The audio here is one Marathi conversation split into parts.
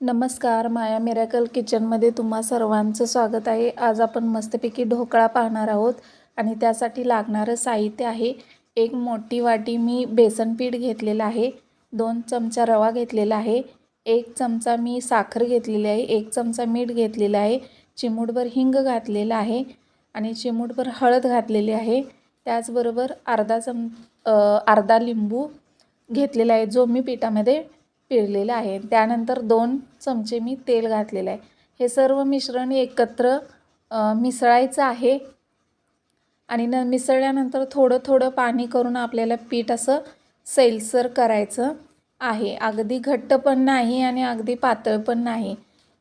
नमस्कार माया मिरॅकल किचनमध्ये तुम्हा सर्वांचं स्वागत आहे. आज आपण मस्तपैकी ढोकळा पाहणार आहोत आणि त्यासाठी लागणारं साहित्य आहे. एक मोठी वाटी मी बेसन पीठ घेतलेलं आहे. दोन चमचा रवा घेतलेला आहे. एक चमचा मी साखर घेतलेली आहे. एक चमचा मीठ घेतलेलं आहे. चिमूटभर हिंग घातलेलं आहे आणि चिमूटभर हळद घातलेली आहे. त्याचबरोबर अर्धा चम अर्धा लिंबू घेतलेला आहे जो मी पिठामध्ये पिळलेलं आहे. त्यानंतर दोन चमचे मी तेल घातलेलं आहे. हे सर्व मिश्रण एकत्र मिसळायचं आहे. आणि न मिसळल्यानंतर थोडं थोडं पाणी करून आपल्याला पीठ असं सैलसर करायचं आहे. अगदी घट्ट पण नाही आणि अगदी पातळ पण नाही.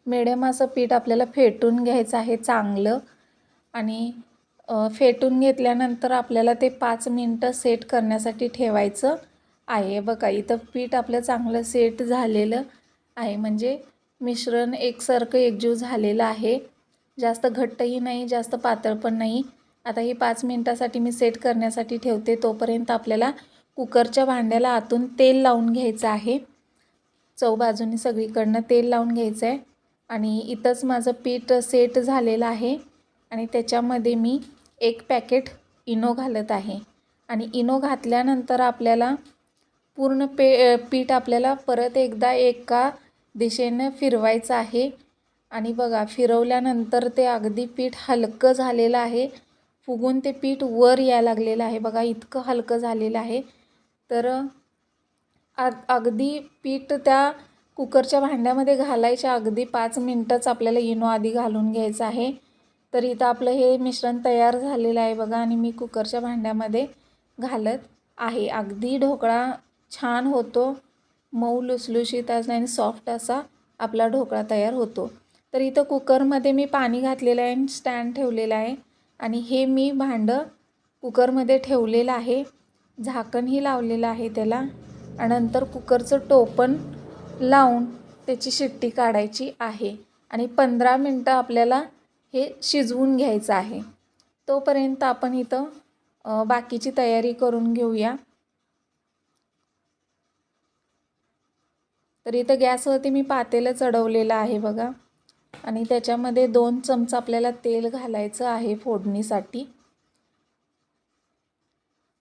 मिडियम असं पीठ आपल्याला फेटून घ्यायचं आहे चांगलं. आणि फेटून घेतल्यानंतर आपल्याला ते पाच मिनटं सेट करण्यासाठी ठेवायचं. आहे. बघा इथं पीठ आपलं चांगलं सेट झालेलं आहे. म्हणजे मिश्रण एकसारखं एकजीव झालेलं आहे. जास्त घट्टही नाही जास्त पातळ पण नाही. आता ही पाच मिनटासाठी मी सेट करण्यासाठी ठेवते. तोपर्यंत आपल्याला कुकरच्या भांड्याला आतून तेल लावून घ्यायचं आहे. चौबाजूनी सगळीकडनं तेल लावून घ्यायचं आहे आणि इथंच माझं पीठ सेट झालेलं आहे. आणि त्याच्यामध्ये मी एक पॅकेट इनो घालत आहे. आणि इनो घातल्यानंतर आपल्याला पूर्ण पे पीठ आपल्याला परत एकदा एका दिशेनं फिरवायचं आहे. आणि बघा फिरवल्यानंतर ते अगदी पीठ हलकं झालेलं आहे. फुगून ते पीठ वर या लागलेलं आहे. बघा इतकं हलकं झालेलं आहे. तर अगदी पीठ त्या कुकरच्या भांड्यामध्ये घालायच्या अगदी पाच मिनटंच आपल्याला इनो आधी घालून घ्यायचं आहे. तर इथं आपलं हे मिश्रण तयार झालेलं आहे बघा. आणि मी कुकरच्या भांड्यामध्ये घालत आहे. अगदी ढोकळा छान होतो. मऊ लुसलुशीत असा आणि सॉफ्ट असा आपला ढोकळा तयार होतो. तर इथं कुकरमध्ये मी पाणी घातलेलं आहे आणि स्टँड ठेवलेलं आहे. आणि हे मी भांडं कुकरमध्ये ठेवलेलं आहे. झाकणही लावलेलं आहे त्याला. आणि नंतर कुकरचं टोपण लावून त्याची शिट्टी काढायची आहे. आणि पंधरा मिनटं आपल्याला हे शिजवून घ्यायचं आहे. तोपर्यंत आपण इथं बाकीची तयारी करून घेऊया. तर इथं गॅसवरती मी पातेलं चढवलेलं आहे बघा. आणि त्याच्यामध्ये दोन चमचा आपल्याला तेल घालायचं आहे फोडणीसाठी.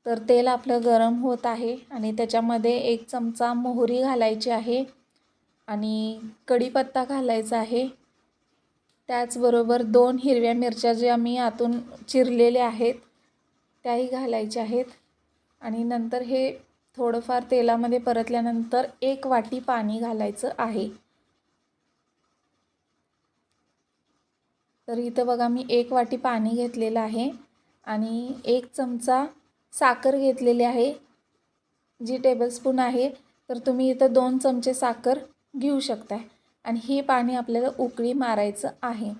तर तेल आपलं गरम होत आहे आणि त्याच्यामध्ये एक चमचा मोहरी घालायची आहे आणि कढीपत्ता घालायचा आहे. त्याचबरोबर दोन हिरव्या मिरच्या ज्या मी आतून चिरलेल्या आहेत त्याही घालायच्या आहेत. आणि नंतर हे थोडंफार तेलामध्ये परतल्यानंतर एक वाटी पाणी घालायचं आहे. तर इथं बघा मी एक वाटी पाणी घेतलेलं आहे आणि एक चमचा साखर घेतलेली आहे जी टेबलस्पून आहे. तर तुम्ही इथं दोन चमचे साखर घेऊ शकता आणि हे पाणी आपल्याला उकळी मारायचं आहे.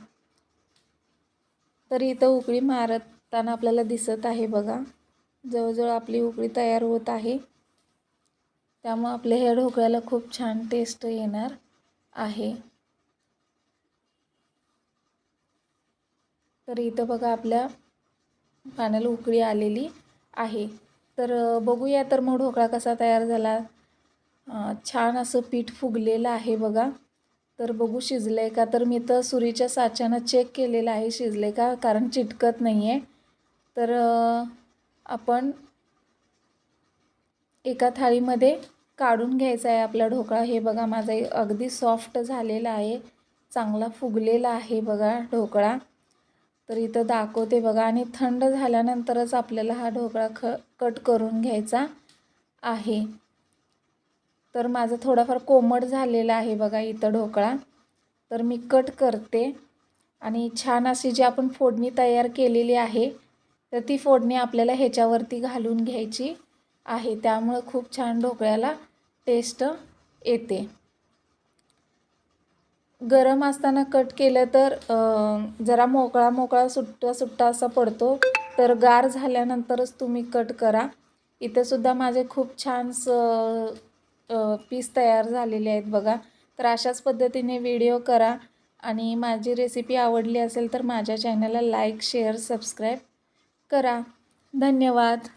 तर इथं उकळी मारताना आपल्याला दिसत आहे बघा जवळजवळ आपली उकळी तयार होत आहे. त्यामुळं आपल्या ह्या ढोकळ्याला खूप छान टेस्ट येणार आहे. तर इथं बघा आपल्या पाण्याला उकळी आलेली आहे. तर बघूया तर मग ढोकळा कसा तयार झाला. छान असं पीठ फुगलेलं आहे बघा. तर बघू शिजलं आहे का? तर मी तर सुरीच्या साच्यानं चेक केलेलं आहे शिजले का? कारण चिटकत नाही आहे तर आपण एका थाळीमध्ये काढून घ्यायचा आहे आपला ढोकळा. हे बघा माझा अगदी सॉफ्ट झालेला आहे. चांगला फुगलेला आहे बघा ढोकळा. तर इथं दाखवते बघा. आणि थंड झाल्यानंतरच आपल्याला हा ढोकळा ख कट करून घ्यायचा आहे. तर माझं थोडाफार कोमट झालेला आहे बघा इथं ढोकळा. तर मी कट करते. आणि छान अशी जी आपण फोडणी तयार केलेली आहे तर ती फोडणी आपल्याला ह्याच्यावरती घालून घ्यायची. आहे. त्यामुळं खूप छान ढोकळ्याला टेस्ट येते. गरम असताना कट केलं तर जरा मोकळा मोकळा सुट्टा सुट्टा असा पडतो. तर गार झाल्यानंतरच तुम्ही कट करा. इथंसुद्धा माझे खूप छान स पीस तयार झालेले आहेत बघा. तर अशाच पद्धतीने व्हिडिओ करा. आणि माझी रेसिपी आवडली असेल तर माझ्या चॅनलला लाईक शेअर सबस्क्राईब करा. धन्यवाद.